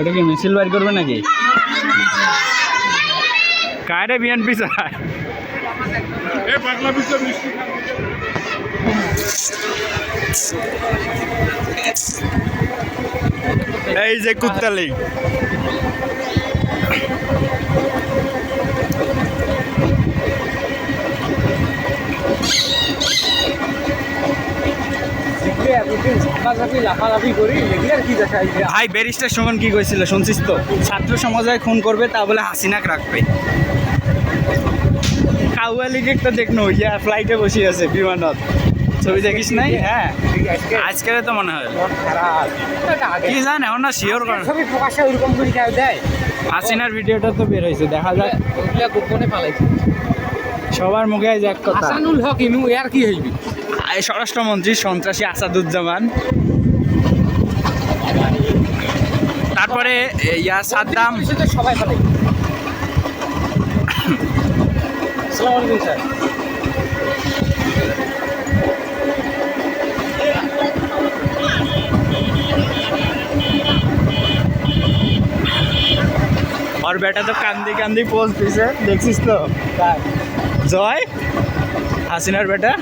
এটা কি মিছিল বাইর করবে নাকি? কায়রে বিএনপি চায় এই যে কুত্তালি। ভাই ব্যারিস্টার সুমন কি কইছিল শুনছিস তো? ছাত্র সমাজে খুন করবে তা বলে হাসিনাক রাখবে। কাউয়ালি একটা দেখনো ইয়া ফ্লাইটে বসে আছে বিমানত। ছবি দেখিস নাই? হ্যাঁ। আজকে তো মনে হয়। কি জান এখন না শিওর কর। ছবি প্রকাশে ওইরকম করে কেউ দেয়? হাসিনার ভিডিওটা তো বের হয়েছে দেখা যাক। ওগুলা গোপনে পালাইছে। সবার মুখে এক কথা। হাসানুল হক ইনু আর কি হইবি? স্বরাষ্ট্রমন্ত্রী সন্ত্রাসী আসাদুজ্জামান। তারপরে ইয়া সাদ্দাম। সবাই স্যার। বেটা তো কান্দি কান্দি পোজ দিছে দেখছিস তো? জয়? হাসিনার বেটা।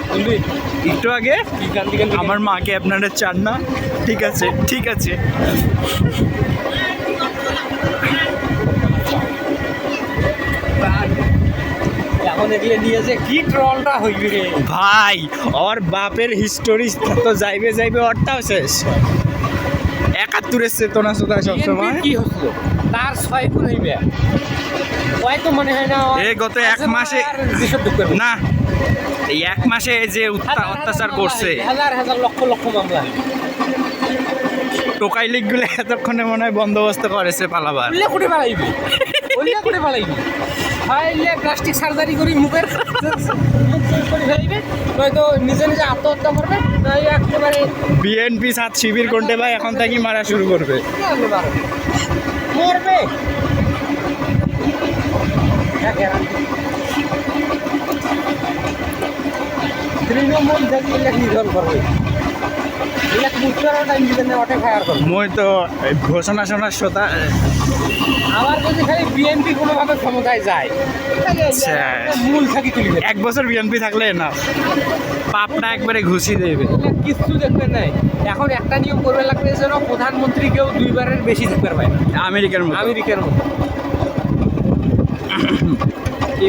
একটু আগে আমার মাকে আপনারা চান না। ঠিক আছে ঠিক আছে। কি ট্রলটা হইবি রে ভাই ওর বাপের হিস্টোরি তো যাইবে যাইবে ওরটাও শেষ। একাত্তরের চেতনা সোতা সবসময়। কি হচ্ছিল তার ছয় গুণ হইবে। কয় তো মনে হয় না এই গত এক মাসে- না এই এক মাসে যে অত্যাচার করছে। হাজার হাজার লক্ষ লক্ষ মামলা। টোকাই লিগগুলো এতক্ষণে মনে হয় বন্দোবস্ত করেছে পালাবার। উল্লেখ পালাইবি। উল্লেখ করে পালাইবি। ফাইলে প্লাস্টিক সার্জারি করি মুখের। নয়তো নিজে নিজে আত্মহত্যা করবে নয় একেবারে বিএনপি সাত শিবির কোনটে ভাই এখন থেকে মারা শুরু করবে। মরবে? মই তো ঘোষণা শোনার শ্রোতা আবার যদি খালি বিএনপি কোনোভাবে ক্ষমতায় যায় আচ্ছা। মূল থাকি তুলবে এক বছর বিএনপি থাকলে না পাপটা একবারে ঘুষি দেবে। কিচ্ছু দেখবেন নাই। এখন একটা নিয়ম করবে লাগবে যেন প্রধানমন্ত্রী কেউ দুইবারের বেশি থাকতে পারে না। আমেরিকার মতো। আমেরিকার মতো।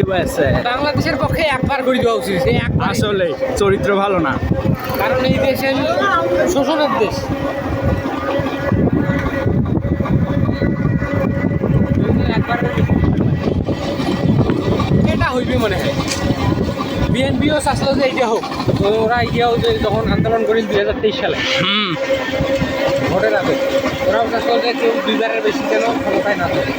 বলছে বাংলাদেশের পক্ষে একবার করে দেওয়া উচিত এই একবার আসলে চরিত্র ভালো না। কারণ এই দেশে শোষণের দেশ। এটা হইবে মনে হয়। বিএনপিও চাচ্ছিল যে এইটা হোক। তো ওরা এগিয়েও যে যখন আন্দোলন করেছিল দুই হাজার তেইশ সালে হুম। ভোটের আগে ওরাও চাচ্ছিল যে কেউ দুইবারের বেশি যেন ক্ষমতায় না থাকে।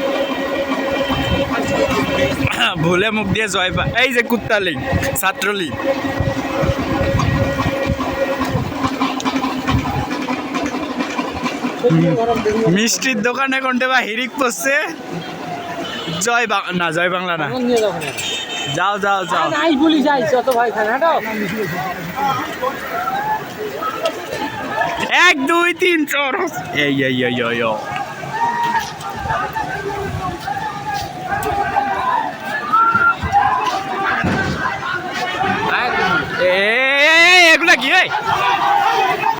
ভুলে মুখ দিয়ে জয় পা এই যে কুত্তালি ছাত্রলীগ মিষ্টির দোকানে কোনটে বা হিরিক পড়ছে। জয় বাং- না জয় বাংলা না। যাও যাও যাও। নাই বলি যাই যত ভাই খান এক দুই তিন চার এই এই এই। এই